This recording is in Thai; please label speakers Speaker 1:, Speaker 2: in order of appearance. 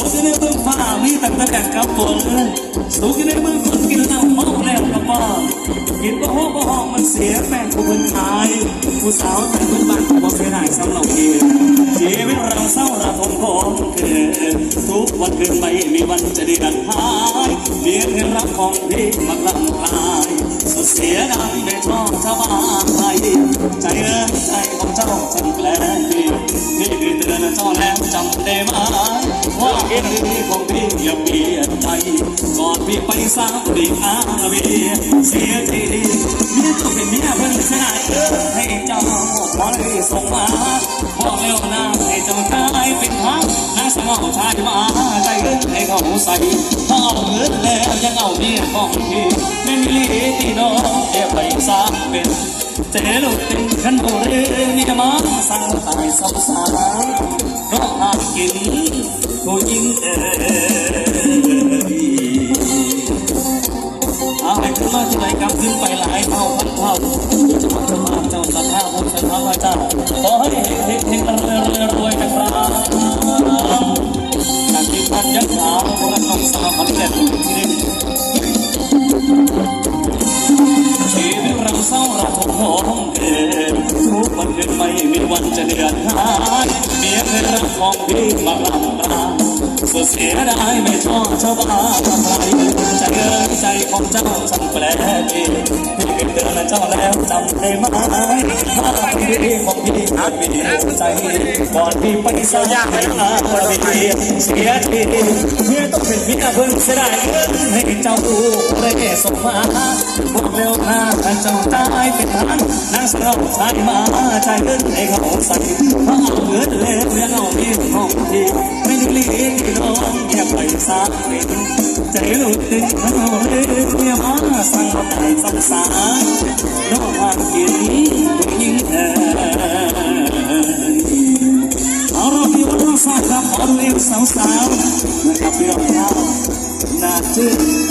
Speaker 1: ุกในเมืองฟ้ามีแตะกัดกับฝนสูงอยู่ในเมือคนกินน้ำเมาแล้วก็บ้ากินบ่ห้องบ่ห้องมันเสียแป้งผู้เพิ่นขายผู้สาวแต่เพิ่นบ้านบ่เคยได้สำหรับเกียชีวิตเราเศร้าระทมของเกิดทุกวันคืนไม่มีวันจะได้ดันหายเพียงให้รักของพี่มาคลั่งคลายสุดเสียดายไม่ชอบชาวบ้ายใจเอ้ยใจของเจ้าฉันแปลงพี่นี่คือเตือนเจ้าแล้วจำได้ไหม พ่อเองนี้ของพี่อย่าเปลี่ยนไปก่อนพี่ไปสร้างดีอาเวียเสียทีดีเมียต้องเป็นเมียเพิ่งชนะเออให้เจ้าขอเลยส่งมาพ่อกเร็วนะให้เจ้ากลายเป็นฮักนาสมองชายมา เอ้ยให้เขาใส่ถ้าเอาเงินแล้วยังเอาเมียของพี่ไม่มีลีที่น้องเก็บไปสร้างเป็นเจลุกเป็นขันโอเรมีมาสั่งตายสงสารเพราะหากินผู้หญิงเอ๋ยอาให้ขึ้นมาที่ไหนกำขึ้นไปหลายเท่าพันเท่าจะมาจะมาจ้า ระน้องสาวพันเจ็ดชีวิตเราเศร้าเราทมของเกิดทุกวันคืนไม่มีวันจะเดือดหายเมียเคยรักของพี่มาลำราสุดเสียดายไม่ชอบชาวบ้านใครใจเกินใจของเจ้าฉันแปลกพี่พี่เตือนเจ้าแล้วจำได้ไหมถ้าพี่ของพี่ อาจมีใจก่อนพี่ไปสยามไม่ลาพี่เสียทีเมียต้องเป็นเมียเพิ่งเสียดายเงินให้เจ้าได้ส่งมาบอกเร็วนะถ้านเจ้าตายเป็นทานนางสาวชายมาใจเงินให้เขาใส่ถ้าเอาเงินแล้วยังเอาเมียของพี่ไม่ได้เลี้ยงน้องแค่ไปสางเป็นใจหลุดถึงเขาเลยเมียมาสั่งตายสงสารน้องหางกิน พี่วันเราสร้างครับขอดูเองสาวๆนะครับพี่น้องรับน่าชื่น